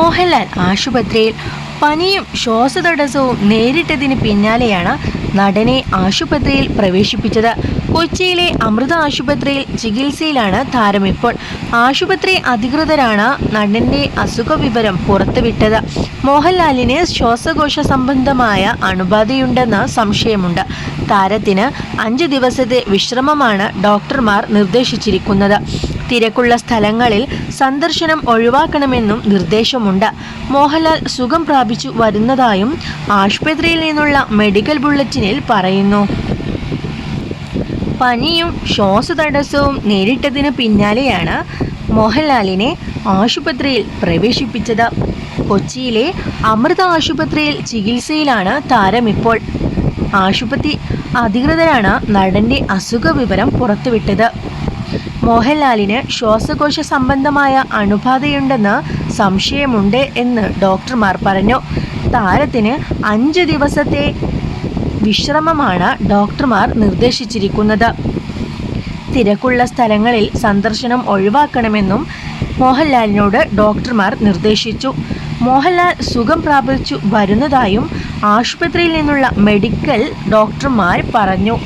മോഹൻലാൽ ആശുപത്രിയിൽ പനിയും ശ്വാസതടസ്സവും നേരിട്ടതിന് പിന്നാലെയാണ് നടനെ ആശുപത്രിയിൽ പ്രവേശിപ്പിച്ചത്. കൊച്ചിയിലെ അമൃത ആശുപത്രിയിൽ ചികിത്സയിലാണ് താരം ഇപ്പോൾ ആശുപത്രി അധികൃതരാണ് നടന്റെ അസുഖ വിവരം പുറത്തുവിട്ടത്. മോഹൻലാലിന് ശ്വാസകോശ സംബന്ധമായ അണുബാധയുണ്ടെന്ന് സംശയമുണ്ട്. താരത്തിന് അഞ്ച് ദിവസത്തെ വിശ്രമമാണ് ഡോക്ടർമാർ നിർദ്ദേശിച്ചിരിക്കുന്നത്. തിരക്കുള്ള സ്ഥലങ്ങളിൽ സന്ദർശനം ഒഴിവാക്കണമെന്നും നിർദ്ദേശമുണ്ട്. മോഹൻലാൽ സുഖം പ്രാപിച്ചു വരുന്നതായും ആശുപത്രിയിൽ നിന്നുള്ള മെഡിക്കൽ ബുള്ളറ്റിനിൽ പറയുന്നു. പനിയും ശ്വാസതടസ്സവും നേരിട്ടതിന് പിന്നാലെയാണ് മോഹൻലാലിനെ ആശുപത്രിയിൽ പ്രവേശിപ്പിച്ചത്. കൊച്ചിയിലെ അമൃത ആശുപത്രിയിൽ ചികിത്സയിലാണ് താരം ഇപ്പോൾ. ആശുപത്രി അധികൃതരാണ് നടന്റെ അസുഖ വിവരം പുറത്തുവിട്ടത്. മോഹൻലാലിന് ശ്വാസകോശ സംബന്ധമായ അണുബാധയുണ്ടെന്ന് സംശയമുണ്ട് എന്ന് ഡോക്ടർമാർ പറഞ്ഞു. താരത്തിന് അഞ്ച് ദിവസത്തെ വിശ്രമമാണ് ഡോക്ടർമാർ നിർദ്ദേശിച്ചിരിക്കുന്നത്. തിരക്കുള്ള സ്ഥലങ്ങളിൽ സന്ദർശനം ഒഴിവാക്കണമെന്നും മോഹൻലാലിനോട് ഡോക്ടർമാർ നിർദ്ദേശിച്ചു. മോഹൻലാൽ സുഖം പ്രാപിച്ചു വരുന്നതായും ആശുപത്രിയിൽ നിന്നുള്ള മെഡിക്കൽ ഡോക്ടർമാർ പറഞ്ഞു.